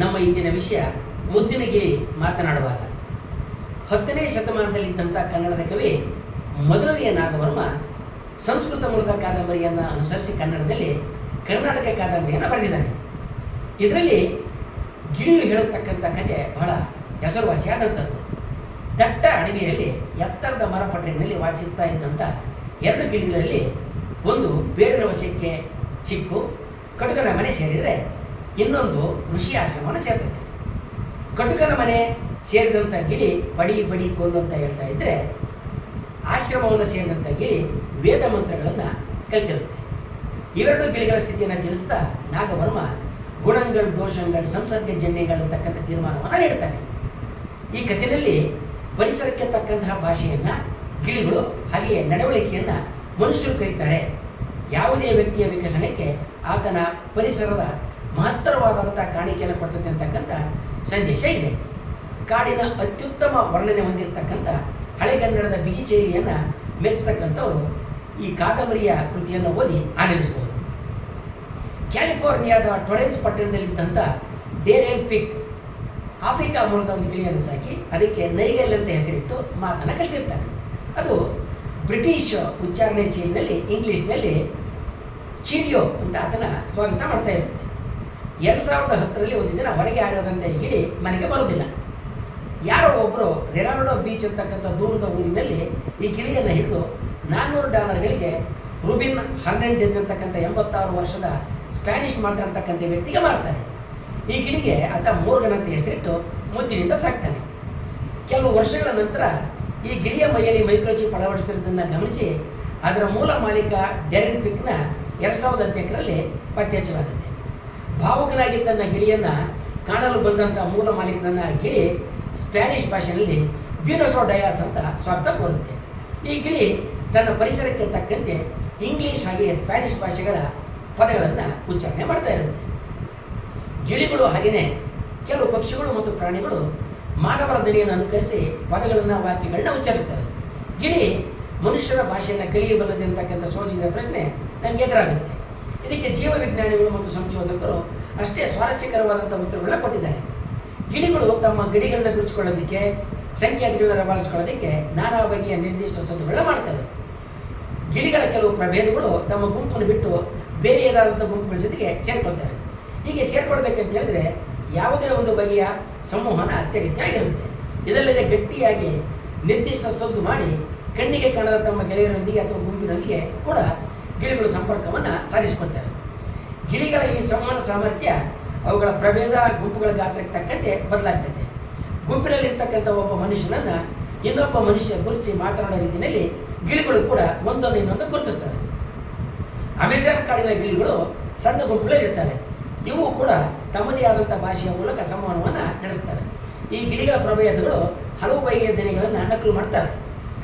ನಮ್ಮ ಇಂದಿನ ವಿಷಯ ಮುದ್ದಿನ ಗಿಳಿ ಮಾತನಾಡುವಾಗ. ಹತ್ತನೇ ಶತಮಾನದಲ್ಲಿದ್ದಂಥ ಕನ್ನಡದ ಕವಿ ಮೊದಲನೆಯ ನಾಗವರ್ಮ ಸಂಸ್ಕೃತ ಮೂಲದ ಕಾದಂಬರಿಯನ್ನು ಅನುಸರಿಸಿ ಕನ್ನಡದಲ್ಲಿ ಕರ್ನಾಟಕ ಕಾದಂಬರಿಯನ್ನು ಬರೆದಿದ್ದಾನೆ. ಇದರಲ್ಲಿ ಗಿಳಿಯು ಹೇಳತಕ್ಕಂಥ ಕಥೆ ಬಹಳ ಹೆಸರುವಾಸಿಯಾದಂಥದ್ದು ದಟ್ಟ ಅಡವಿಯಲ್ಲಿ ಎತ್ತರದ ಮರಪಟ್ಟಣಿನಲ್ಲಿ ವಾಸಿಸ್ತಾ ಇದ್ದಂಥ ಎರಡು ಗಿಳಿಗಳಲ್ಲಿ ಒಂದು ಬೇಡರ ವಶಕ್ಕೆ ಸಿಕ್ಕು ಕಟುಕನ ಮನೆ ಸೇರಿದರೆ ಇನ್ನೊಂದು ಋಷಿ ಆಶ್ರಮವನ್ನು ಸೇರ್ತದೆ ಕಟುಕನ ಮನೆ ಸೇರಿದಂಥ ಗಿಳಿ ಬಡಿ ಬಡಿ ಕೊಲ್ಲು ಅಂತ ಹೇಳ್ತಾ ಇದ್ದರೆ ಆಶ್ರಮವನ್ನು ಸೇರಿದಂಥ ಗಿಳಿ ವೇದ ಮಂತ್ರಗಳನ್ನು ಕಲಿತಿರುತ್ತೆ. ಇವೆರಡು ಗಿಳಿಗಳ ಸ್ಥಿತಿಯನ್ನು ತಿಳಿಸ್ತಾ ನಾಗವರ್ಮ ಗುಣಗಳು, ದೋಷಗಳು, ಸಂಸರ್ಗ ಜನ್ಯಗಳು ಅಂತಕ್ಕಂಥ ತೀರ್ಮಾನವನ್ನು ನೀಡ್ತಾನೆ. ಈ ಕಥೆಯಲ್ಲಿ ಪರಿಸರಕ್ಕೆ ತಕ್ಕಂತಹ ಭಾಷೆಯನ್ನು ಗಿಳಿಗಳು ಹಾಗೆಯೇ ನಡವಳಿಕೆಯನ್ನು ಮನುಷ್ಯರು ಕರೀತಾರೆ. ಯಾವುದೇ ವ್ಯಕ್ತಿಯ ವಿಕಸನಕ್ಕೆ ಆತನ ಪರಿಸರದ ಮಹತ್ತರವಾದಂಥ ಕಾಣಿಕೆಯನ್ನು ಕೊಡ್ತದೆ ಅಂತಕ್ಕಂಥ ಸಂದೇಶ ಇದೆ. ಕಾಡಿನ ಅತ್ಯುತ್ತಮ ವರ್ಣನೆ ಹೊಂದಿರತಕ್ಕಂಥ ಹಳೆಗನ್ನಡದ ಬಿಗಿ ಶೈಲಿಯನ್ನು ಮೆಚ್ಚತಕ್ಕಂಥವರು ಈ ಕಾದಂಬರಿಯ ಕೃತಿಯನ್ನು ಓದಿ ಆನಂದಿಸಬಹುದು. ಕ್ಯಾಲಿಫೋರ್ನಿಯಾದ ಟೊರೆನ್ಸ್ ಪಟ್ಟಣದಲ್ಲಿದ್ದಂಥ ಡೇರಿಯಲ್ ಪಿಕ್ ಆಫ್ರಿಕಾ ಮೂಲದ ಒಂದು ಗಿಳಿಯನ್ನು ಸಾಕಿ ಅದಕ್ಕೆ ನೈಗಲ್ ಅಂತ ಹೆಸರಿಟ್ಟು ಮಾತನ್ನು ಕಲಿಸಿರ್ತಾನೆ. ಅದು ಬ್ರಿಟಿಷ್ ಉಚ್ಚಾರಣೆ ಶೈಲಿನಲ್ಲಿ ಇಂಗ್ಲೀಷ್ನಲ್ಲಿ ಚಿರಿಯೋ ಅಂತ ಅದನ್ನು ಸ್ವಾಗತ ಮಾಡ್ತಾ ಇರುತ್ತೆ. ಎರಡು ಸಾವಿರದ ಹತ್ತರಲ್ಲಿ ಒಂದು ದಿನ ಹೊರಗೆ ಆಡೋದಂಥ ಗಿಳಿ ಮನೆಗೆ ಬರುವುದಿಲ್ಲ. ಯಾರೋ ಒಬ್ಬರು ರೆನಾಲ್ಡೋ ಬೀಚ್ ಅಂತಕ್ಕಂಥ ದೂರದ ಊರಿನಲ್ಲಿ ಈ ಗಿಳಿಯನ್ನು ಹಿಡಿದು ನಾನ್ನೂರು ಡಾಲರ್ಗಳಿಗೆ ರುಬಿನ್ ಹರ್ನೆಂಡೇಜ್ ಅಂತಕ್ಕಂಥ ಎಂಬತ್ತಾರು ವರ್ಷದ ಸ್ಪ್ಯಾನಿಷ್ ಮಾತಾಡ್ತಕ್ಕಂಥ ವ್ಯಕ್ತಿಗೆ ಮಾರ್ತಾನೆ ಈ ಗಿಳಿಗೆ ಅಂತ ಮೋರ್ಗನ್ ಅಂತ ಹೆಸರಿಟ್ಟು ಮುದ್ದಿನಿಂದ ಸಾಕ್ತಾನೆ. ಕೆಲವು ವರ್ಷಗಳ ನಂತರ ಈ ಗಿಳಿಯ ಮೈಯಲ್ಲಿ ಮೈಕ್ರೋಚಿಪ್ ಅಳವಡಿಸಿರೋದನ್ನು ಗಮನಿಸಿ ಅದರ ಮೂಲ ಮಾಲೀಕ ಡೆರೆನ್ ಪಿಕ್ನ ಎರಡು ಸಾವಿರದ ಹದಿನೆಂಟರಲ್ಲಿ ಪತ್ತೆ ಹಚ್ಚಲಾಗುತ್ತೆ. ಭಾವುಕನಾಗಿ ತನ್ನ ಗಿಳಿಯನ್ನು ಕಾಣಲು ಬಂದಂಥ ಮೂಲ ಮಾಲೀಕನನ್ನ ಗಿಳಿ ಸ್ಪ್ಯಾನಿಷ್ ಭಾಷೆಯಲ್ಲಿ ಬ್ಯೂನಸೋ ಡಯಾಸ್ ಅಂತ ಸ್ವಾರ್ಥ ಕೋರುತ್ತೆ. ಈ ಗಿಳಿ ತನ್ನ ಪರಿಸರಕ್ಕೆ ತಕ್ಕಂತೆ ಇಂಗ್ಲಿಷ್ ಹಾಗೆಯೇ ಸ್ಪ್ಯಾನಿಷ್ ಭಾಷೆಗಳ ಪದಗಳನ್ನು ಉಚ್ಚಾರಣೆ ಮಾಡ್ತಾ ಇರುತ್ತೆ. ಗಿಳಿಗಳು ಹಾಗೆಯೇ ಕೆಲವು ಪಕ್ಷಿಗಳು ಮತ್ತು ಪ್ರಾಣಿಗಳು ಮಾನವರ ದನಿಯನ್ನು ಅನುಕರಿಸಿ ಪದಗಳನ್ನು ವಾಕ್ಯಗಳನ್ನ ಉಚ್ಚರಿಸ್ತವೆ ಗಿಳಿ ಮನುಷ್ಯರ ಭಾಷೆಯನ್ನು ಕಲಿಯಬಲ್ಲದೆ ಅಂತಕ್ಕಂಥ ಸೋಜಿದ ಪ್ರಶ್ನೆ ನಮ್ಗೆ ಎದುರಾಗುತ್ತೆ. ಇದಕ್ಕೆ ಜೀವ ವಿಜ್ಞಾನಿಗಳು ಮತ್ತು ಸಂಶೋಧಕರು ಅಷ್ಟೇ ಸ್ವಾರಸ್ಯಕರವಾದಂಥ ಉತ್ತರಗಳನ್ನ ಕೊಟ್ಟಿದ್ದಾರೆ. ಗಿಳಿಗಳು ತಮ್ಮ ಗಡಿಗಳನ್ನ ಗುರುಚಿಕೊಳ್ಳೋದಕ್ಕೆ ಸಂಖ್ಯಾತಿಗಳನ್ನ ರವಾನಿಸ್ಕೊಳ್ಳೋದಕ್ಕೆ ನಾನಾ ಬಗೆಯ ನಿರ್ದಿಷ್ಟ ಸದ್ದುಗಳನ್ನ ಮಾಡ್ತವೆ. ಗಿಳಿಗಳ ಕೆಲವು ಪ್ರಭೇದಗಳು ತಮ್ಮ ಗುಂಪನ್ನು ಬಿಟ್ಟು ಬೇರೆ ಏನಾದಂಥ ಗುಂಪುಗಳ ಜೊತೆಗೆ ಸೇರ್ಕೊಳ್ತವೆ. ಹೀಗೆ ಸೇರ್ಕೊಳ್ಬೇಕಂತ ಹೇಳಿದ್ರೆ ಯಾವುದೇ ಒಂದು ಬಗೆಯ ಸಂವಹನ ಅತ್ಯಗತ್ಯ ಆಗಿರುತ್ತೆ ಇದಲ್ಲದೆ ಗಟ್ಟಿಯಾಗಿ ನಿರ್ದಿಷ್ಟ ಸದ್ದು ಮಾಡಿ ಕಣ್ಣಿಗೆ ಕಾಣದ ತಮ್ಮ ಗೆಳೆಯರೊಂದಿಗೆ ಅಥವಾ ಗುಂಪಿನೊಂದಿಗೆ ಕೂಡ ಗಿಳಿಗಳು ಸಂಪರ್ಕವನ್ನು ಸಾಧಿಸಿಕೊಳ್ತವೆ. ಗಿಳಿಗಳ ಈ ಸಂವಹನ ಸಾಮರ್ಥ್ಯ ಅವುಗಳ ಪ್ರಭೇದ ಗುಂಪುಗಳ ಗಾತ್ರಕ್ಕೆ ತಕ್ಕಂತೆ ಬದಲಾಗ್ತದೆ ಗುಂಪಿನಲ್ಲಿರ್ತಕ್ಕಂಥ ಒಬ್ಬ ಮನುಷ್ಯನನ್ನು ಇನ್ನೊಬ್ಬ ಮನುಷ್ಯ ಗುರುತಿಸಿ ಮಾತನಾಡೋ ರೀತಿಯಲ್ಲಿ ಗಿಳಿಗಳು ಕೂಡ ಒಂದನ್ನು ಇನ್ನೊಂದು ಗುರುತಿಸ್ತವೆ. ಅಮೆಜಾನ್ ಕಾಡಿನ ಗಿಳಿಗಳು ಸಣ್ಣ ಗುಂಪುಗಳಲ್ಲಿ ಇರ್ತವೆ ಇವು ಕೂಡ ತಮ್ಮದೇ ಆದಂಥ ಭಾಷೆಯ ಮೂಲಕ ಸಂವಹನವನ್ನು ನಡೆಸ್ತವೆ. ಈ ಗಿಳಿಗಳ ಪ್ರಭೇದಗಳು ಹಲವು ಬಗೆಯ ದಿನಗಳನ್ನು ನಕಲು ಮಾಡ್ತವೆ.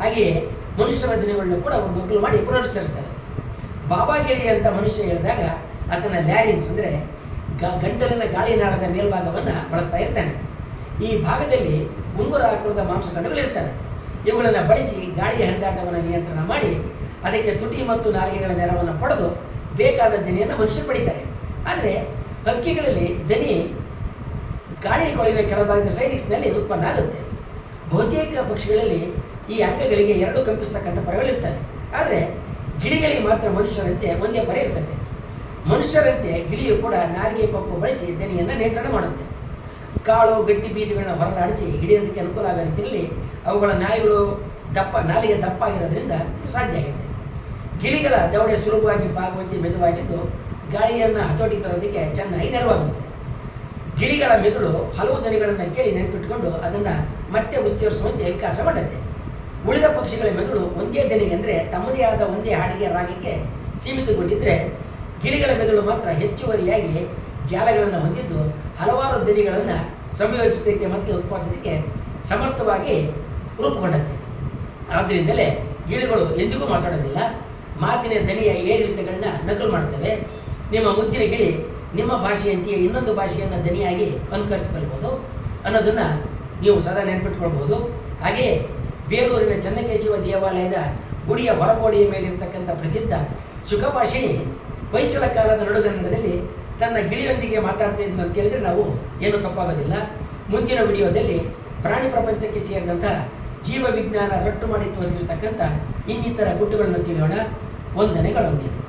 ಹಾಗೆಯೇ ಮನುಷ್ಯರ ದಿನಗಳನ್ನು ಕೂಡ ಒಂದು ನಕಲು ಮಾಡಿ ಪುನರುಚ್ಚರಿಸ್ತವೆ. ಬಾಬಾ ಗಿಳಿ ಅಂತ ಮನುಷ್ಯ ಹೇಳಿದಾಗ ಅದನ್ನ ಲ್ಯಾರಿನ್ಸ್ ಅಂದರೆ ಗ ಗಂಟಲಿನ ಗಾಳಿನಾಳದ ಮೇಲ್ಭಾಗವನ್ನು ಬಳಸ್ತಾ ಇರ್ತಾನೆ. ಈ ಭಾಗದಲ್ಲಿ ಉಂಗುರ ಆಕಾರದ ಮಾಂಸಖಂಡಗಳಿರ್ತವೆ ಇವುಗಳನ್ನು ಬಳಸಿ ಗಾಳಿಯ ಹರಿದಾಟವನ್ನು ನಿಯಂತ್ರಣ ಮಾಡಿ ಅದಕ್ಕೆ ತುಟಿ ಮತ್ತು ನಾಲಿಗೆಗಳ ನೆರವನ್ನು ಪಡೆದು ಬೇಕಾದ ದನಿಯನ್ನು ಮನುಷ್ಯರು ಪಡಿತಾರೆ. ಆದರೆ ಹಕ್ಕಿಗಳಲ್ಲಿ ದನಿ ಗಾಳಿ ಕೊಳವೆ ಕೆಳಭಾಗದ ಸೈನಿಕ್ಸ್ನಲ್ಲಿ ಉತ್ಪನ್ನ ಆಗುತ್ತೆ. ಬಹುತೇಕ ಪಕ್ಷಿಗಳಲ್ಲಿ ಈ ಅಂಗಗಳಿಗೆ ಎರಡು ಕಂಪಿಸ್ತಕ್ಕಂಥ ಪರಗಳಿರ್ತವೆ. ಆದರೆ ಗಿಳಿಗಳಿಗೆ ಮಾತ್ರ ಮನುಷ್ಯರಂತೆ ಒಂದೇ ಪರ ಇರ್ತದೆ. ಮನುಷ್ಯರಂತೆ ಗಿಳಿಯು ಕೂಡ ನಾರಿಗೆ ಪಪ್ಪು ಬಳಸಿ ದನಿಯನ್ನು ನಿಯಂತ್ರಣ ಮಾಡುತ್ತೆ. ಕಾಳು, ಗಟ್ಟಿ ಬೀಜಗಳನ್ನ ಹೊರಲಾಡಿಸಿ ಹಿಡಿಯೋದಕ್ಕೆ ಅನುಕೂಲ ಆಗೋ ರೀತಿಯಲ್ಲಿ ಅವುಗಳ ನಾಯಿಗಳು ದಪ್ಪ, ನಾಲಿಗೆ ದಪ್ಪ ಆಗಿರೋದ್ರಿಂದ ಸಾಧ್ಯ ಆಗುತ್ತೆ ಗಿಳಿಗಳ ದವಡೆ ಸುಲಭವಾಗಿ ಬಾಗುವಂತೆ ಮೆದುವಾಗಿದ್ದು ಗಾಳಿಯನ್ನು ಹತೋಟಿಗೆ ತರೋದಕ್ಕೆ ಚೆನ್ನಾಗಿ ನೆರವಾಗುತ್ತೆ. ಗಿಳಿಗಳ ಮೆದುಳು ಹಲವು ದನಿಗಳನ್ನು ಕೇಳಿ ನೆನಪಿಟ್ಕೊಂಡು ಅದನ್ನು ಮತ್ತೆ ಉಚ್ಚರಿಸುವಂತೆ ವಿಕಾಸ ಮಾಡುತ್ತೆ. ಉಳಿದ ಪಕ್ಷಿಗಳ ಮೆದುಳು ಒಂದೇ ದನಿಗೆ ಅಂದರೆ ತಮ್ಮದೇ ಆದ ಒಂದೇ ಹಾಡಿಗೆ ರಾಗಕ್ಕೆ ಸೀಮಿತಗೊಂಡಿದ್ದರೆ ಗಿಳಿಗಳ ಮೆದುಳು ಮಾತ್ರ ಹೆಚ್ಚುವರಿಯಾಗಿ ಜಾಲಗಳನ್ನು ಹೊಂದಿದ್ದು ಹಲವಾರು ದನಿಗಳನ್ನು ಸಂಯೋಜಿಸಲಿಕ್ಕೆ ಮತ್ತು ಉತ್ಪಾದಿಸಲಿಕ್ಕೆ ಸಮರ್ಥವಾಗಿ ರೂಪುಗೊಂಡಂತೆ. ಆದ್ದರಿಂದಲೇ ಗಿಳಿಗಳು ಎಂದಿಗೂ ಮಾತಾಡೋದಿಲ್ಲ. ಮಾತಿನ ದನಿಯ ಏರಿಳಿತಗಳನ್ನ ನಕಲು ಮಾಡ್ತವೆ ನಿಮ್ಮ ಮುದ್ದಿನ ಗಿಳಿ ನಿಮ್ಮ ಭಾಷೆಯಂತೆಯೇ ಇನ್ನೊಂದು ಭಾಷೆಯನ್ನು ದನಿಯಾಗಿ ಅನುಕರಿಸಿಕೊಳ್ಬೋದು ಅನ್ನೋದನ್ನು ನೀವು ಸದಾ ನೆನಪಿಟ್ಕೊಳ್ಬೋದು ಹಾಗೆಯೇ ಬೇಲೂರಿನ ಚನ್ನಕೇಶವ ದೇವಾಲಯದ ಗುಡಿಯ ಹೊರಗೋಡೆಯ ಮೇಲಿರ್ತಕ್ಕಂಥ ಪ್ರಸಿದ್ಧ ಸುಖಭಾಷಿಣಿ ಹೊಯ್ಸಳ ಕಾಲದ ನಡುಗನ್ನಡದಲ್ಲಿ ತನ್ನ ಗಿಳಿಯೊಂದಿಗೆ ಮಾತಾಡ್ತಾ ಇದ್ದು ಅಂತ ಹೇಳಿದ್ರೆ ನಾವು ಏನು ತಪ್ಪಾಗೋದಿಲ್ಲ. ಮುಂದಿನ ವಿಡಿಯೋದಲ್ಲಿ ಪ್ರಾಣಿ ಪ್ರಪಂಚಕ್ಕೆ ಸೇರಿದಂಥ ಜೀವ ವಿಜ್ಞಾನ ರಟ್ಟು ಮಾಡಿ ತೋರಿಸಿರ್ತಕ್ಕಂಥ ಇನ್ನಿತರ ಗುಟ್ಟುಗಳನ್ನು ತಿಳಿಯೋಣ. ವಂದನೆಗಳೊಂದಿಗೆ.